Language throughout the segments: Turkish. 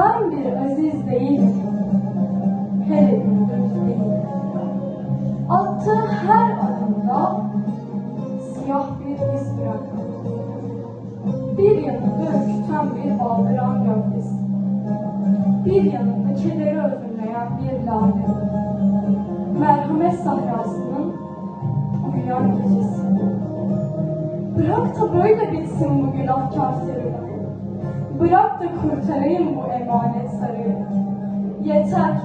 Ben bir aziz değilim. Hele gündüz değil. Attığı her adımda siyah bir iz bırakır. Bir yanında ürküten bir baldıran gövdesi. Bir yanında kederi özümleyen bir lale. Merhamet sahrasının uyuyan gecesi. Bırak da böyle bitsin bu günahkar serüven. Bırak da kurtarayım bu emanet sarayı. Yeter,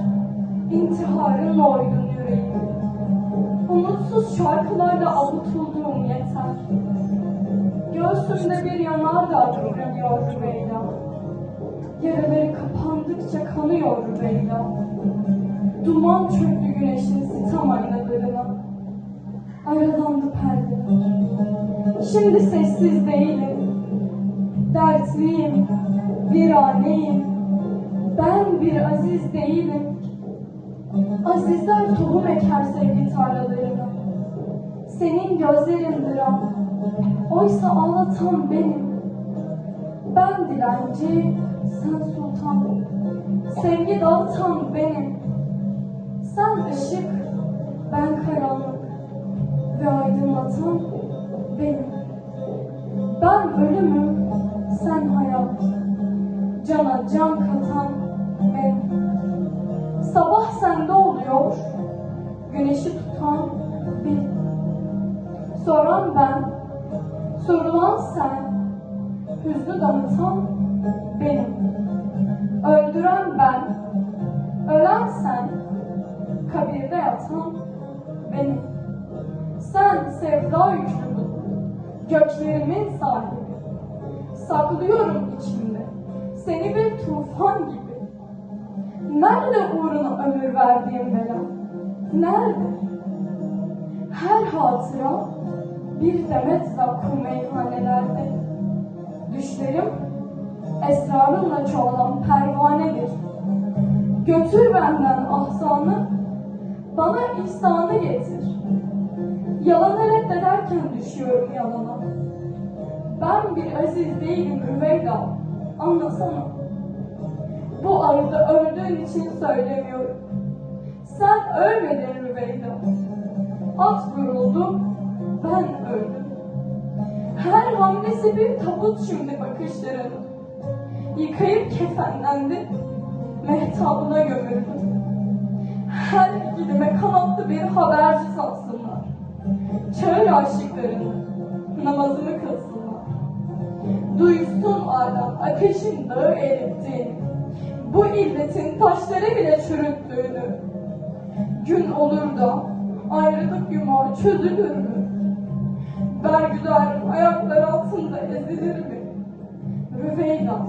intiharınla oydun yüreğimi. Umutsuz şarkılarla avutulduğum yeter. Göğsümde bir yanardağ kıvranıyor Rüveyda. Yaraları kapandıkça kanıyor Rüveyda. Duman çöktü güneşin sitem aynalarına. Aralandı perdeler. Şimdi sessiz değilim. Dertliyim, viraneyim. Ben bir aziz değilim. Azizler tohum eker sevgi tarlalarına. Senin gözlerin dram, oysa ağlatan benim. Ben dilenci, sen sultan. Sevgi dağıtan benim. Sen ışık, ben karanlık. Ve aydınlatan benim. Ben ölümüm, sen hayat. Cana can katan benim. Sabah sende oluyor, güneşi tutan benim. Soran ben, sorulan sen, hüznü damıtan benim. Öldüren ben, ölen sen, kabirde yatan benim. Sen sevda yüklü bulut, göklerimin sahibi. Saklıyorum içimde, seni bir tufan gibi. Nerede uğruna ömür verdiğim bela? Nerede? Her hatıra bir demet zakku meyhanelerde. Düşlerim esrarınla çoğalan pervanedir. Götür benden ahsanı, bana ihsanı getir. Yalanı reddederken düşüyorum yalana. Ben bir aziz değilim Rüveyda, anlasana. Bu arada öldüğün için söylemiyorum. Sen ölmedin Rüveyda. At vuruldu, ben öldüm. Her hamlesi bir tabut şimdi bakışlarının. Yıkayıp kefenlendi, mehtabına gömüldüm. Her gidime kanatlı bir haberci satsınlar. Çağır aşıklarını, namazını kılsınlar. Duysun alem ateşin dağı erittiğini, bu illetin taşları bile çürüttüğünü. Gün olur da ayrılık yumağı çözülür mü? Bergüzarın ayakları altında ezilir mi? Rüveyda,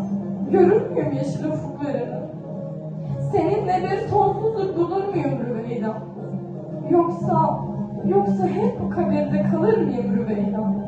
görür müyüm yeşil ufuklarını? Seninle bir sonsuzluk bulur muyum Rüveyda? Yoksa, yoksa hep bu kabirde kalır mıyım Rüveyda?